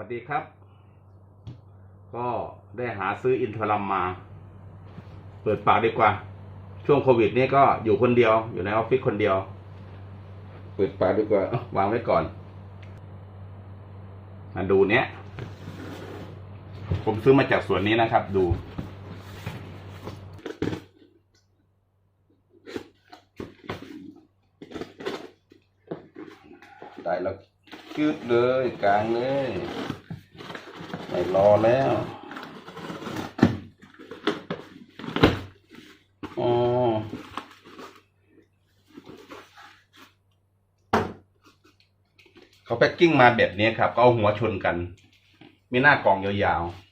วัสดีครับ ก็ได้หาซื้ออินทรัมมา เปิดปากดีกว่า ช่วงโควิดนี่ก็อยู่คนเดียว อยู่ในออฟฟิศคนเดียว เปิดปากดีกว่าเอ้าวางไว้ก่อนมาดูเนี้ย ผมซื้อมาจากสวนนี้นะครับ ดูได้แล้ว ยืดเลยกลางเลย ไม่รอแล้วอ๋อเขาแพ็กกิ้งมาแบบนี้ครับ ก็เอาหัวชนกัน มีหน้ากล่องยาวๆ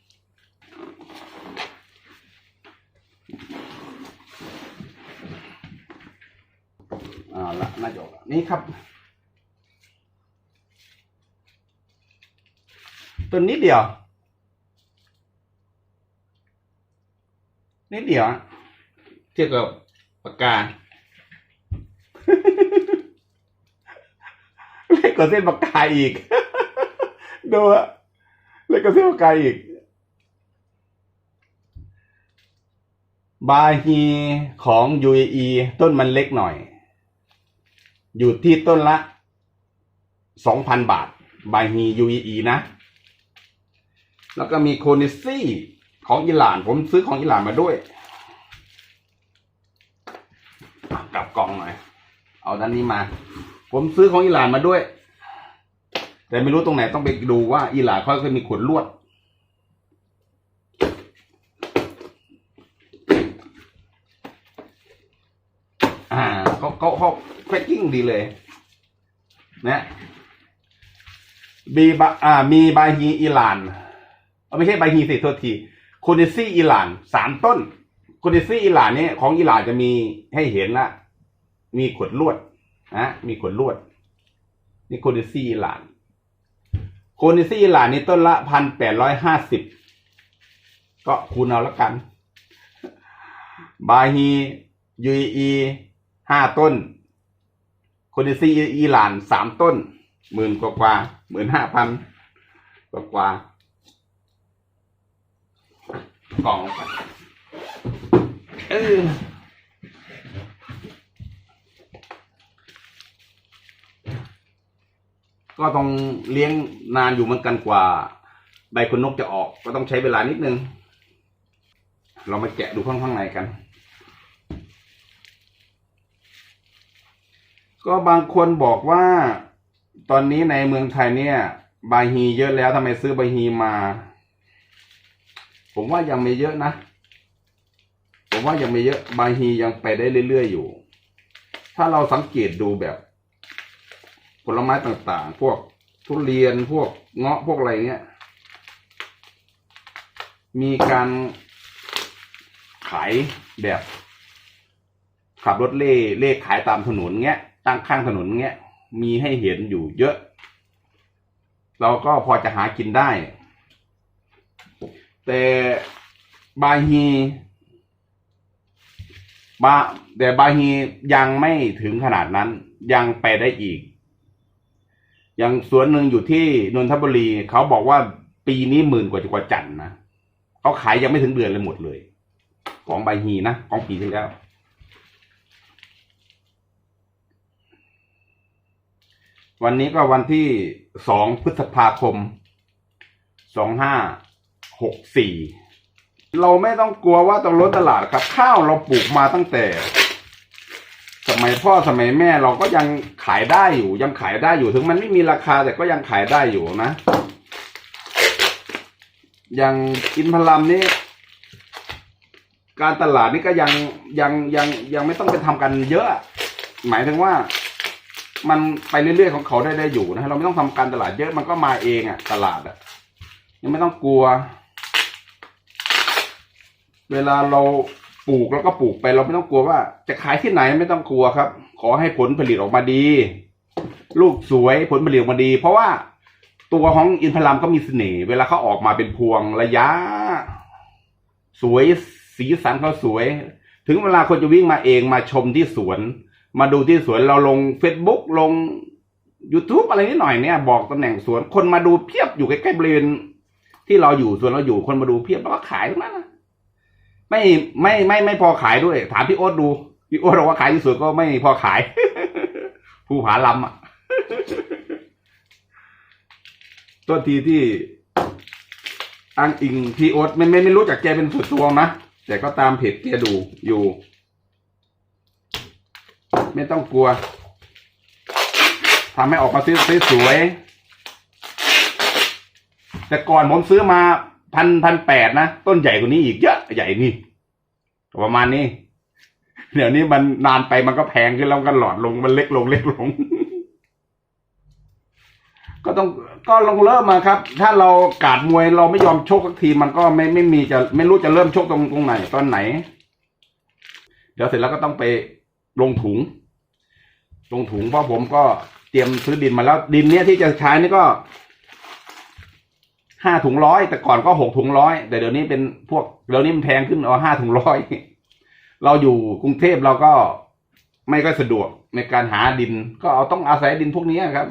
เอาละน่าจะออกละนี่ครับ ตัวนิดเดียว นิดเดียวอะเทียบกับปากกาเล็กกว่าเส้นปากกาอีกดูอะเล็กกว่าเส้นปากกาอีก บาฮีของ UAE ต้นมันเล็กหน่อย อยู่ที่ต้นละสองพันบาท บาฮี UAE นะ แล้วก็มีโคนิซี่ของอิหร่าน ผมซื้อของอิหร่านมาด้วยกลับกล่องหน่อย เอาด้านนี้มา ผมซื้อของอิหร่านมาด้วย แต่ไม่รู้ตรงไหนต้องไปดูว่าอิหร่านเขาเคยมีขวดลวด อ่าเขาเขาเขาแพ็กกิ้งดีเลย นะบีบะอ่ามีบาฮีอิหร่าน ไม่ใช่ใบฮีสิโทษทีโคเนซี่อิหร่านสามต้นโคเนซี่อิหร่านเนี่ยของอิหร่านจะมีให้เห็นละมีขวดลวดนะมีขวดลวด นี่โคเนซี่อิหร่าน โคเนซี่อิหร่านนี่ต้นละพันแปดร้อยห้าสิบก็คูณเอาละกัน บาฮียูอีห้าต้นโคเนซี่อิหร่านสามต้นหมื่นกว่ากว่าหมื่นห้าพันกว่ากว่า กล่องเออก็ต้องเลี้ยงนานอยู่เหมือนกันกว่า ใบขนนกจะออก ก็ต้องใช้เวลานิดนึง เรามาแกะดูข้างข้างในกัน ก็บางคนบอกว่า ตอนนี้ในเมืองไทยเนี่ย บาฮีเยอะแล้วทำไมซื้อบาฮีมา ผมว่ายังไม่เยอะนะ ผมว่ายังไม่เยอะบางฮียังไปได้เรื่อยๆอยู่ ถ้าเราสังเกตดูแบบ ผลไม้ต่างๆ พวกทุเรียนพวกเงาะพวกอะไรเงี้ย มีการขายแบบ ขับรถเล่เล่ขายตามถนนเงี้ยตั้งข้างถนนเงี้ยมีให้เห็นอยู่เยอะ เราก็พอจะหากินได้ แต่บาฮีบาแต่บาฮียังไม่ถึงขนาดนั้น ยังไปได้อีก อย่างสวนหนึ่งอยู่ที่นนทบุรีเขาบอกว่าปีนี้หมื่นกว่าจะกว่าจันนะเขาขายยังไม่ถึงเดือนเลยหมดเลย ของบาฮีนะของปีที่แล้ววันนี้ก็วันที่สองพฤษภาคมสองห้า หกสี่เราไม่ต้องกลัวว่าต้องล้นตลาดครับ ข้าวเราปลูกมาตั้งแต่ สมัยพ่อสมัยแม่เราก็ยังขายได้อยู่ ยังขายได้อยู่ถึงมันไม่มีราคาแต่ก็ยังขายได้อยู่นะ อย่างอินพลัมนี่การตลาดนี่ก็ยังยังยังยังไม่ต้องไปทำกันเยอะ หมายถึงว่า มันไปเรื่อยๆของเขาได้ได้อยู่นะเราไม่ต้องทำการตลาดเยอะมันก็มาเองอะตลาดอะยังไม่ต้องกลัว เวลาเราปลูกแล้วก็ปลูกไปเราไม่ต้องกลัวว่า จะขายที่ไหนไม่ต้องกลัวครับ ขอให้ผลผลิตออกมาดี ลูกสวยผลผลิตออกมาดี เพราะว่าตัวของอินทผลัมก็มีเสน่ห์เวลาเขาออกมาเป็นพวงระยะ สวยสีสันเขาสวย ถึงเวลาคนจะวิ่งมาเองมาชมที่สวน มาดูที่สวนเราลงเฟซบุ๊กลง YouTube อะไรนิดหน่อยเนี่ยบอกตำแหน่งสวนคนมาดูเพียบอยู่ใกล้ๆบริเวณที่เราอยู่สวนเราอยู่คนมาดูเพียบแล้วก็ขายทั้งนั้นนะ ไม่ไม่ไม่ไม่พอขายด้วย ถามพี่โอ๊ตดูพี่โอ๊ตบอกว่าขายที่สวนก็ไม่พอขายภูผาลำอะต้นทีที่อ้างอิงพี่โอ๊ตไม่ไม่ไม่รู้จักแกเป็นส่วนตัวนะแต่ก็ตามเพจแกดูอยู่ ไม่ต้องกลัวทำให้ออกมาซื้อสวยแต่ก่อนผมซื้อมา พันพันแปดนะต้นใหญ่กว่านี้อีกเยอะใหญ่นี่ประมาณนี้ เดี๋ยวนี้มันนานไปมันก็แพงขึ้นแล้วก็หลอดลงมันเล็กลงเล็กลง ก็ต้องก็ลงเริ่มมาครับ ถ้าเรากาดมวยเราไม่ยอมชกสักทีมันก็ไม่ไม่มีจะไม่รู้จะเริ่มชกตรงตรงไหนตอนไหน เดี๋ยวเสร็จแล้วก็ต้องไปลงถุง ลงถุงเพราะผมก็เตรียมซื้อดินมาแล้วดินเนี้ยที่จะใช้นี่ก็ ห้าถุงร้อยแต่ก่อนก็หกถุงร้อยแต่เดี๋ยวนี้เป็นพวกเดี๋ยวนี้มันแพงขึ้นเอาห้าถุงร้อยเราอยู่กรุงเทพเราก็ไม่ก็สะดวกในการหาดิน ก็เอาต้องอาศัยดินพวกนี้ครับ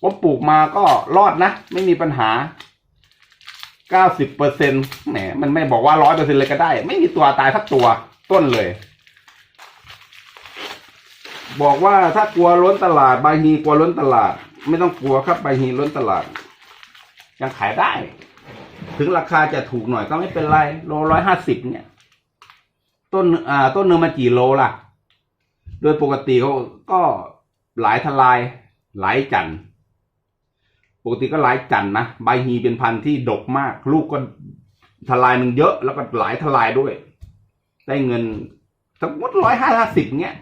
ผมปลูกมาก็รอดนะ ไม่มีปัญหาเก้าสิบเปอร์เซ็นแหมมันไม่บอกว่าร้อยเปอร์เซ็นเลยก็ได้ ไม่มีตัวตายสักตัวต้นเลย บอกว่าถ้ากลัวล้นตลาดบาฮีกลัวล้นตลาด ไม่ต้องกลัวครับบาฮีล้นตลาด ยังขายได้ ถึงราคาจะถูกหน่อยก็ไม่เป็นไร โลร้อยห้าสิบเนี่ย ต้นอ่าต้นเนื้อมากี่โลล่ะ โดยปกติเขาก็หลายทลายหลายจันทร์ปกติก็หลายจันทร์นะใบฮีเป็นพันธุ์ที่ดกมาก ลูกก็ทลายหนึ่งเยอะแล้วก็หลายทลายด้วย ได้เงินสมมติร้อยห้าสิบเนี้ย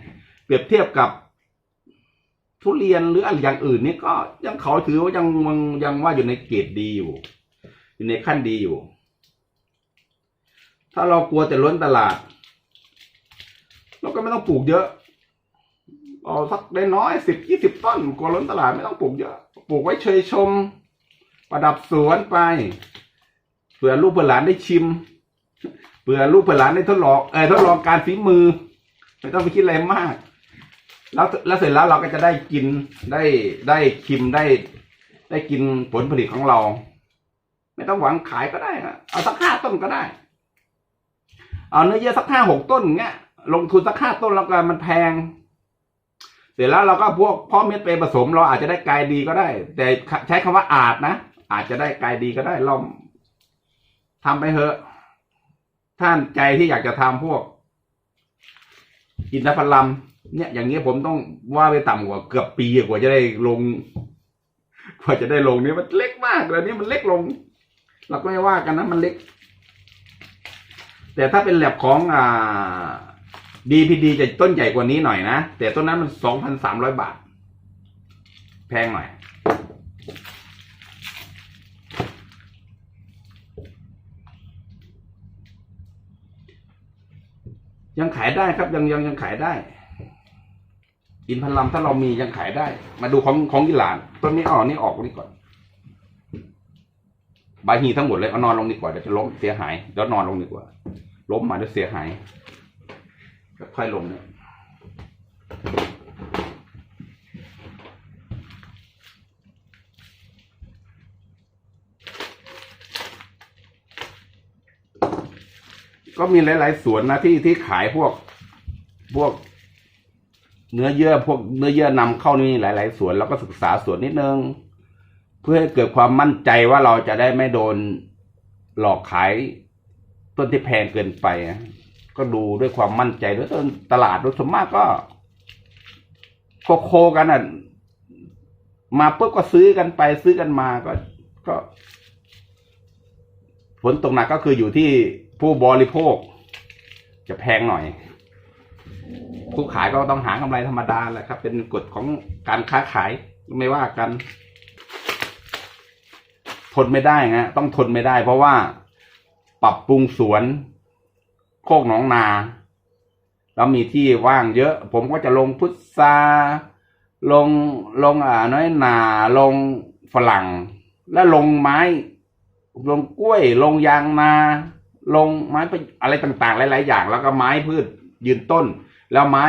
เปรียบเทียบกับ ทุเรียนหรืออะไรอย่างอื่นนี่ก็ยังเขาถือว่ายังยังยังว่าอยู่ในเกรดดีอยู่ อยู่ในขั้นดีอยู่ ถ้าเรากลัวแต่ล้นตลาด เราก็ไม่ต้องปลูกเยอะเอาสักได้น้อยสิบยี่สิบต้นกลัวล้นตลาดไม่ต้องปลูกเยอะ ปลูกไว้เชยชม ประดับสวนไปเผื่อลูกเผื่อหลานได้ชิมเผื่อลูกเผื่อหลานได้ทดลองเออทดลองการฝีมือ ไม่ต้องไปคิดอะไรมาก แล้วแล้วเสร็จแล้วเราก็จะได้กินได้ได้ชิมได้ ได้กินผลผลิตของเรา ไม่ต้องหวังขายก็ได้นะเอาสักห้าต้นก็ได้ เอาเนื้อเยื่อสักห้าหกต้นเงี้ย ลงทุนสักห้าต้นแล้วกันมันแพง เสร็จแล้วเราก็พวกพ่อเม็ดไปผสม เราอาจจะได้กายดีก็ได้ แต่ใช้คำว่าอาจนะอาจจะได้กายดีก็ได้เราทำไปเถอะ ท่านใจที่อยากจะทำพวก อินทผลัม เนี่ย อย่างเงี้ยผมต้องว่าไปต่ำกว่าเกือบปีกว่าจะได้ลงกว่าจะได้ลงเนี่ยมันเล็กมากเลยนี่มันเล็กลงเราก็ไม่ว่ากันนะมันเล็ก แต่ถ้าเป็นแลบของอ่าดีพีดีจะต้นใหญ่กว่านี้หน่อยนะ แต่ต้นนั้นมันสองพันสามร้อยบาท แพงหน่อย ยังขายได้ครับยังยังยังขายได้ อินพันลำถ้าเรามียังขายได้ มาดูของของอิหร่านต้นนี้อาอันนี้ออกนี่ก่อนบาฮีทั้งหมดเลยเอานอนลงดีกว่าเดี๋ยวจะล้มเสียหายเดี๋ยวนอนลงดีกว่า ล้มมาเดี๋ยวเสียหายค่อยลงเนี่ยก็มีหลาย ๆ สวนนะที่ที่ขายพวกพวก เนื้อเยื่อพวกเนื้อเยื่อนำเข้านี่หลาย ๆ ส่วนแล้วก็ศึกษาส่วนนิดนึง เพื่อให้เกิดความมั่นใจว่าเราจะได้ไม่โดนหลอกขายต้นที่แพงเกินไป ก็ดูด้วยความมั่นใจด้วยต้นตลาดโดยส่วนมากก็โคโคกันอะ มาปุ๊บก็ซื้อกันไปซื้อกันมาก็ก็ผลตกหนักก็คืออยู่ที่ผู้บริโภค จะแพงหน่อย ผู้ขายก็ต้องหากำไรธรรมดาแหละครับ เป็นกฎของการค้าขายไม่ว่ากัน ทนไม่ได้ฮะต้องทนไม่ได้ เพราะว่าปรับปรุงสวน โคกหนองนา แล้วมีที่ว่างเยอะ ผมก็จะลงพุทราลงลงอ่าน้อยหนาลงฝรั่ง และลงไม้ ลงกล้วย ลงยางนา ลงไม้ปอะไรต่างๆ หลาย ๆ อย่าง แล้วก็ไม้พืชยืนต้น แล้วไม้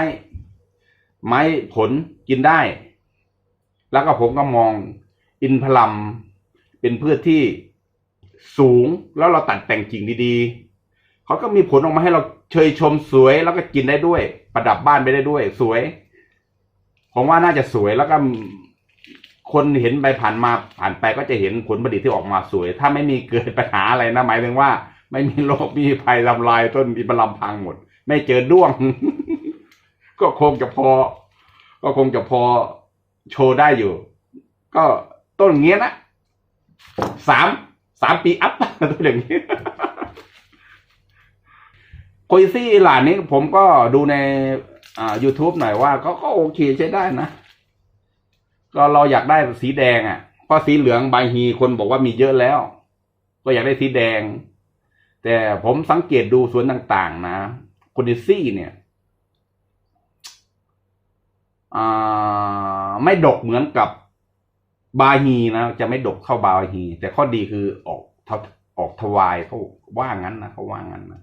ไม้ผลกินได้ แล้วก็ผมก็มอง อินพลัมเป็นพืชที่สูงแล้วเราตัดแต่งกิ่งดีๆเขาก็มีผลออกมาให้เราเชยชมสวยแล้วก็กินได้ด้วย ประดับบ้านไปได้ด้วย สวย ผมว่าน่าจะสวยแล้วก็คนเห็นไปผ่านมาผ่านไปก็จะเห็นผลผลิตที่ออกมาสวย ถ้าไม่มีเกิดปัญหาอะไรนะหมายถึงว่า ไม่มีโรคมีภัยทำลายต้นอินทผลัมพังหมด ไม่เจอด้วง ก็คงจะพอ ก็คงจะพอโชว์ได้อยู่ ก็ต้นเงี้ยนะสามสามปีอัพต้นอย่างนี้โคยซี่หลานนี้ผมก็ดูในอ่า YouTube หน่อยว่าก็ก็โอเคใช้ได้นะ ก็เราอยากได้สีแดงอะเพราะสีเหลืองใบฮีคนบอกว่ามีเยอะแล้ว ก็อยากได้สีแดง แต่ผมสังเกตดูสวนต่าง ๆ นะโคนิซี่เนี่ย ไม่ดกเหมือนกับบาฮีนะจะไม่ดกเข้าบาฮี แต่ข้อดีคือออกทะออกทวายเขาว่างั้นนะเขาว่างั้นนะ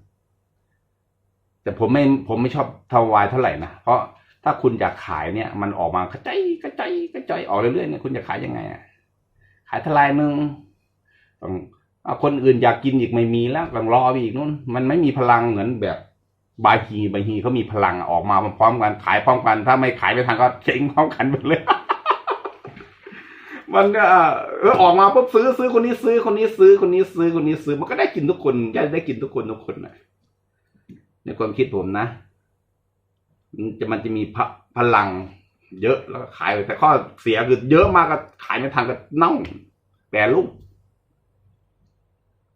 แต่ผมไม่ผมไม่ชอบทวายเท่าไหร่นะเพราะถ้าคุณอยากขายเนี่ย มันออกมากระจายกระจายกระจายออกเรื่อยๆเนี่ยคุณจะขายยังไงอะขายทลายหนึ่งต้องคนอื่นอยากกินอีกไม่มีแล้วต้องรอไปอีกนู้นมันไม่มีพลังเหมือนแบบ บาฮีบาฮีเขามีพลังออกมาพร้อมกันขายพร้อมกัน ถ้าไม่ขายไม่ทันก็เจ๊งพร้อมกันหมดเลย มันก็เออออกมาปุ๊บซื้อซื้อคนนี้ซื้อคนนี้ซื้อคนนี้ซื้อคนนี้ซื้อ มันก็ได้กินทุกคนจะได้กินทุกคนทุกคนนะในความคิดผมนะมันจะมันจะมีพพลัง เยอะแล้วก็ขายแต่ข้อเสียคือเยอะมากก็ขายไม่ทันก็เน่าแปรรูป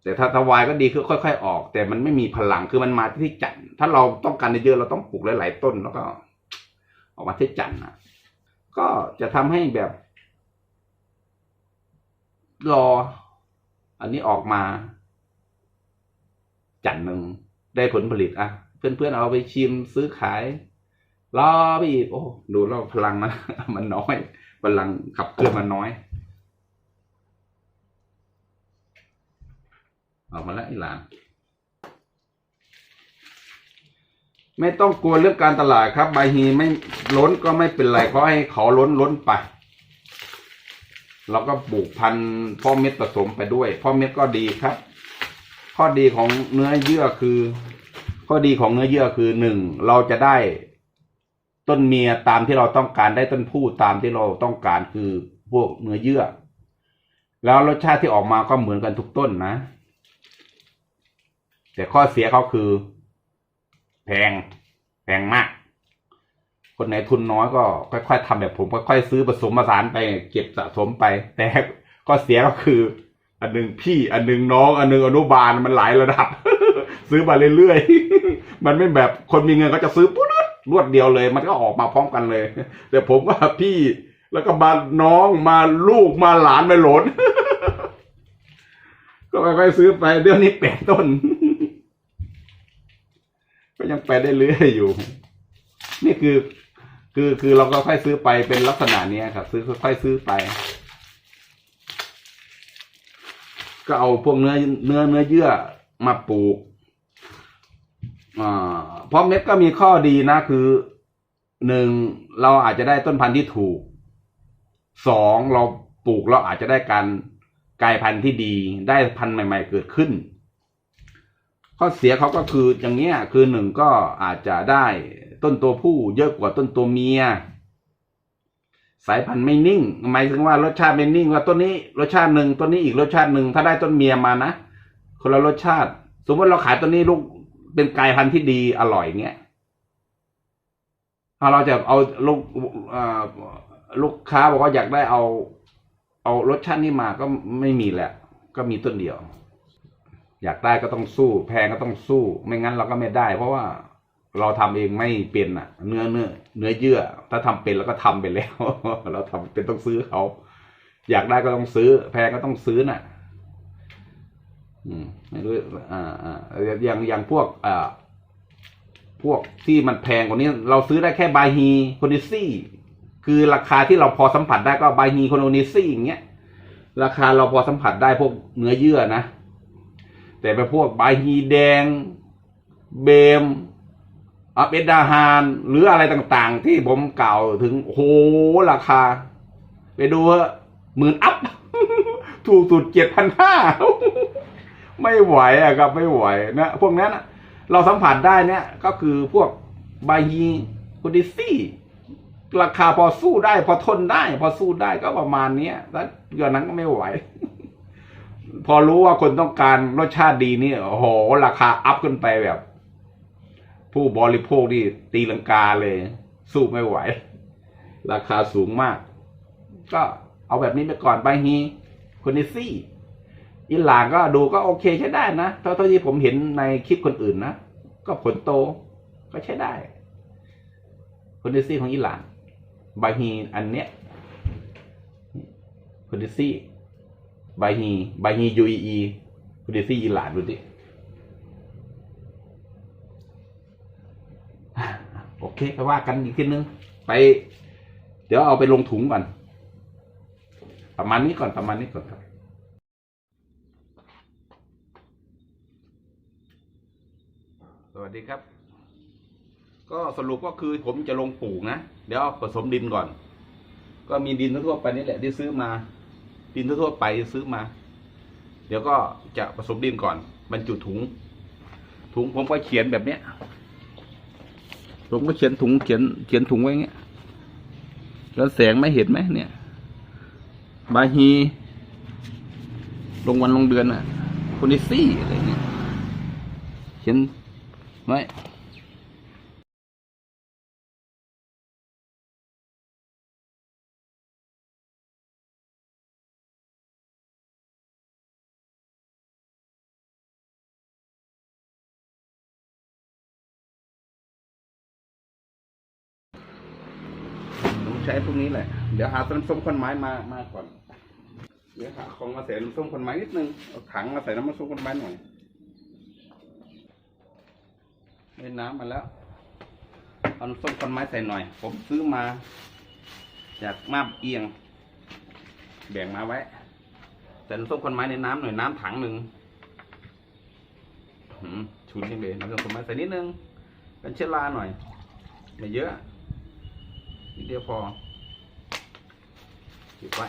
แต่ถ้าทวายก็ดีคือค่อยๆออก แต่มันไม่มีพลังคือมันมาที่จันถ้าเราต้องการเยอะเราต้องปลูกหลายๆต้นแล้วก็ ออกมาที่จันนะก็จะทำให้แบบ รอ อันนี้ออกมา จันหนึ่งได้ผลผลิตอะเพื่อนๆเอาไปชิมซื้อขายรอไปอีกโอ้ดูแล้วพลังมันมันน้อยพลังขับเคลื่อนมันน้อย ออกมาแล้วไอ้หลาน ไม่ต้องกลัวเรื่องการตลาดครับใบฮีไม่ล้นก็ไม่เป็นไรเขาให้เขาล้นล้นไป เราก็ปลูกพันธุ์พ่อเม็ดผสมไปด้วย พ่อเม็ดก็ดีครับ ข้อดีของเนื้อเยื่อคือ ข้อดีของเนื้อเยื่อคือหนึ่งเราจะได้ต้นเมียตามที่เราต้องการได้ต้นผู้ตามที่เราต้องการคือพวกเนื้อเยื่อ แล้วรสชาติที่ออกมาก็เหมือนกันทุกต้นนะ แต่ข้อเสียเขาคือ แพงแพงมาก คนไหนทุนน้อยก็ค่อยๆทำแบบผมค่อยๆซื้อผสมผสานไป เก็บสะสมไป แต่ข้อเสียก็คือ อันหนึ่งพี่ อันหนึ่งน้อง อันหนึ่งอนุบาลมันหลายระดับ ซื้อมาเรื่อยๆ มันไม่แบบคนมีเงินก็จะซื้อปุ๊บรวดเดียวเลย มันก็ออกมาพร้อมกันเลย แต่ผมว่าพี่แล้วก็มาน้องมาลูกมาหลานมาหลนก็ค่อยๆซื้อไปเดี๋ยวนี้แปดต้น ก็ยังไปได้เรื่อยอยู่ นี่คือ คือคือเราก็ค่อยซื้อไปเป็นลักษณะเนี้ยครับ ซื้อค่อยๆซื้อไป ก็เอาพวกเนื้อเนื้อเนื้อเยื่อมาปลูกอ่าเพราะเม็ดก็มีข้อดีนะคือหนึ่งเราอาจจะได้ต้นพันธุ์ที่ถูกสองเราปลูกเราอาจจะได้การกลายพันธุ์ที่ดี ได้พันธุ์ใหม่ ๆ เกิดขึ้น ข้อเสียเขาก็คืออย่างเงี้ยคือหนึ่งก็อาจจะได้ต้นตัวผู้เยอะกว่าต้นตัวเมีย สายพันธุ์ไม่นิ่งหมายถึงว่ารสชาติไม่นิ่งว่าต้นนี้รสชาติหนึ่งต้นนี้อีกรสชาติหนึ่งถ้าได้ต้นเมียมานะคนละรสชาติ สมมติเราขายต้นนี้ลูกเป็นกายพันธุ์ที่ดีอร่อยเงี้ยถ้าเราจะเอาลูกลูกค้าบอกว่าอยากได้เอา เอารสชาตินี้มาก็ไม่มีแหละ ก็มีต้นเดียว อยากได้ก็ต้องสู้ แพงก็ต้องสู้ ไม่งั้นเราก็ไม่ได้ เพราะว่าเราทำเองไม่เป็นอะ เนื้อเนื้อเนื้อเยื่อ ถ้าทำเป็นเราก็ทำไปแล้ว เราทำเป็นต้องซื้อเขา อยากได้ก็ต้องซื้อ แพงก็ต้องซื้อน่ะ อืมไม่รู้อ่าอ่าอย่างอย่างพวกอ่าพวกที่มันแพงกว่านี้ เราซื้อได้แค่บาฮีโคนิซี่คือราคาที่เราพอสัมผัสได้ก็บาฮีโคนิซี่อย่างเงี้ยราคาเราพอสัมผัสได้พวกเนื้อเยื่อนะ แต่ไปพวกบาฮีแดง เบมอัปเอดาฮานหรืออะไรต่างๆ ที่ผมกล่าวถึงโอ้โหราคา ไปดูหมื่นอัพ ถูกสุดเจ็ดพันห้าไม่ไหวอะครับไม่ไหวนะพวกนั้นเราสัมผัสได้เนี่ยก็คือพวกบาฮีโอดิซี่ราคาพอสู้ได้ พอทนได้ พอสู้ได้ก็ประมาณนี้แล้วเกินนั้นก็ไม่ไหว พอรู้ว่าคนต้องการรสชาติดีนี่โอ้โห ราคาอัพขึ้นไปแบบ ผู้บริโภคนี่ตีลังกาเลย สู้ไม่ไหว ราคาสูงมาก ก็เอาแบบนี้ไปก่อนไปฮีคนนิซี่อิหร่านก็ดูก็โอเคใช้ได้นะเท่าที่ผมเห็นในคลิปคนอื่นนะ ก็ผลโตก็ใช้ได้ คนนิซี่ของอิหร่านบาฮีอันเนี้ยคนนิซี่ บฮีบฮียูอีคนนิซี่อิหร่านดูดิโอเคไปว่ากันอีกทีนึง ไป เดี๋ยวเอาไปลงถุงก่อน ประมาณนี้ก่อนประมาณนี้ก่อนครับสวัสดีครับ ก็สรุปก็คือผมจะลงปลูกนะ เดี๋ยวผสมดินก่อน ก็มีดินทั่วไปนี่แหละที่ซื้อมา ดินทั่วๆไปซื้อมา เดี๋ยวก็จะผสมดินก่อนบรรจุถุง ถุงผมก็เขียนแบบเนี้ย ผมก็เขียนถุงเขียนเขียนถุงไว้เงี้ย แล้วแสงไม่เห็นไหมเนี่ย บาฮี ลงวันลงเดือนอะ คนนิซี่อะไรเงี้ยเขียนไว้ ใช้พวกนี้แหละ เดี๋ยวหาต้นส้มคนไม้มามาก่อน เดี๋ยวหาของมาใส่น้ำส้มคนไม้นิดนึงเอาถังมาใส่น้ำส้มคนไม้หน่อยได้น้ำมาแล้วเอาน้ำส้มคนไม้ใส่หน่อย ผมซื้อมา จากมาบเอียง แบ่งมาไว้ใส่น้ำส้มคนไม้ในน้ำหน่อยน้ำถังหนึ่งชุนยังเลยน้ำส้มคนไม้ใส่นิดนึงเป็นเชื้อราหน่อยไม่เยอะ นิดเดียวพอเก็บไว้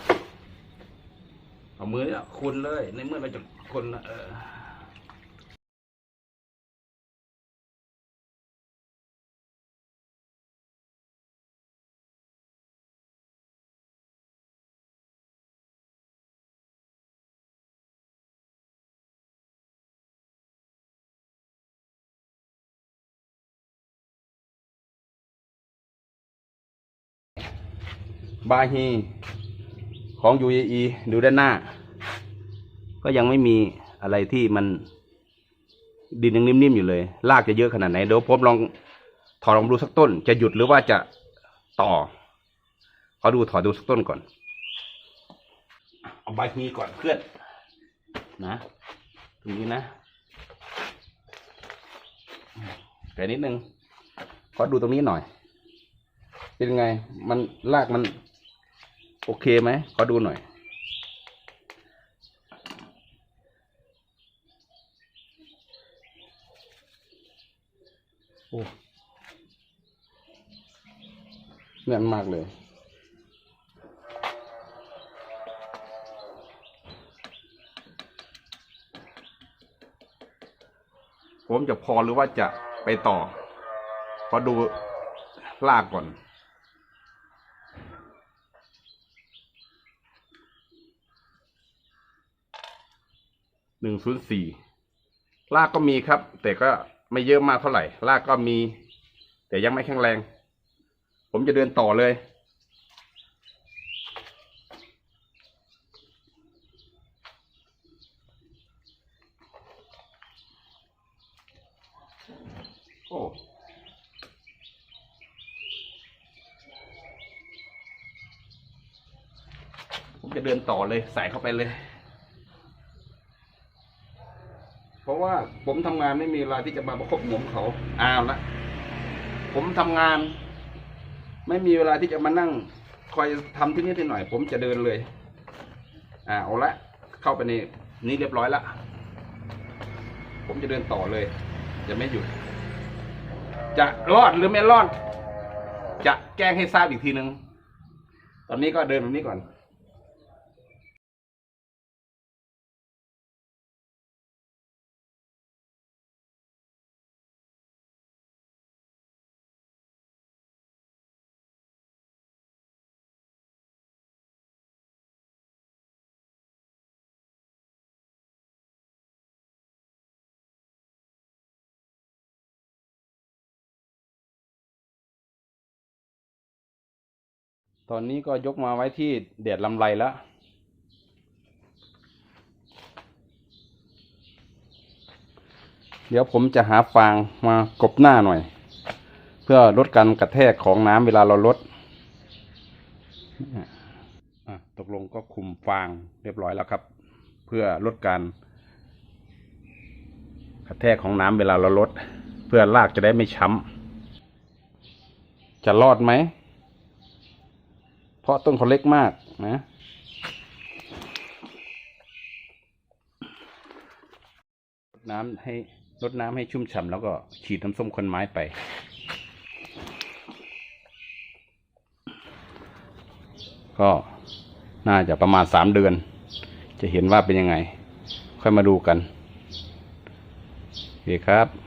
เอามือเนี่ยคนเลย ในเมื่อเราจะคนละเออ บาฮีของ UAE ดูด้านหน้า ก็ยังไม่มีอะไรที่มันดินยังนิ่มๆอยู่เลยรากจะเยอะขนาดไหนเดี๋ยวผมลองถอดลองดูสักต้น จะหยุดหรือว่าจะต่อขอดูถอดดูสักต้นก่อนเอาใบาฮีก่อนเพื่อนนะตรงนี้นะแต่นิดนึงขอดูตรงนี้หน่อย เป็นไง มันรากมัน โอเคไหมขอดูหน่อย โอ้แน่นมากเลย ผมจะพอหรือว่าจะไปต่อ ขอดูลากก่อน หนึ่งศูนย์สี่ลากก็มีครับ แต่ก็ไม่เยอะมากเท่าไหร่ ลากก็มี แต่ยังไม่แข็งแรง ผมจะเดินต่อเลยโอ้ผมจะเดินต่อเลย ใส่เข้าไปเลย เพราะ ว่าผมทำงานไม่มีเวลาที่จะมาประคบหมมเขาอ้าวละผมทำงาน ไม่มีเวลาที่จะมานั่ง คอยทำที่นี่ที่หน่อย ผมจะเดินเลย อ่าเอาละเข้าไปในนี้เรียบร้อยละผมจะเดินต่อเลย จะไม่หยุด จะรอดหรือไม่รอด จะแจ้งให้ทราบอีกทีหนึ่งตอนนี้ก็เดินแบบนี้ก่อน ตอนนี้ก็ยกมาไว้ที่เดดลำไรแล้ว เดี๋ยวผมจะหาฟางมากบหน้าหน่อย เพื่อลดการกระแทกของน้ำเวลาเราลดตกลงก็คุมฟางเรียบร้อยแล้วครับ เพื่อลดการกระแทกของน้ำเวลาเราลด เพื่อรากจะได้ไม่ช้ำจะรอดไหม เพราะต้นเขาเล็กมากนะน้ำให้รดน้ำให้ชุ่มฉ่ำแล้วก็ฉีดน้ำส้มคนไม้ไป ก็น่าจะประมาณสามเดือน จะเห็นว่าเป็นยังไง ค่อยมาดูกันโอเคครับ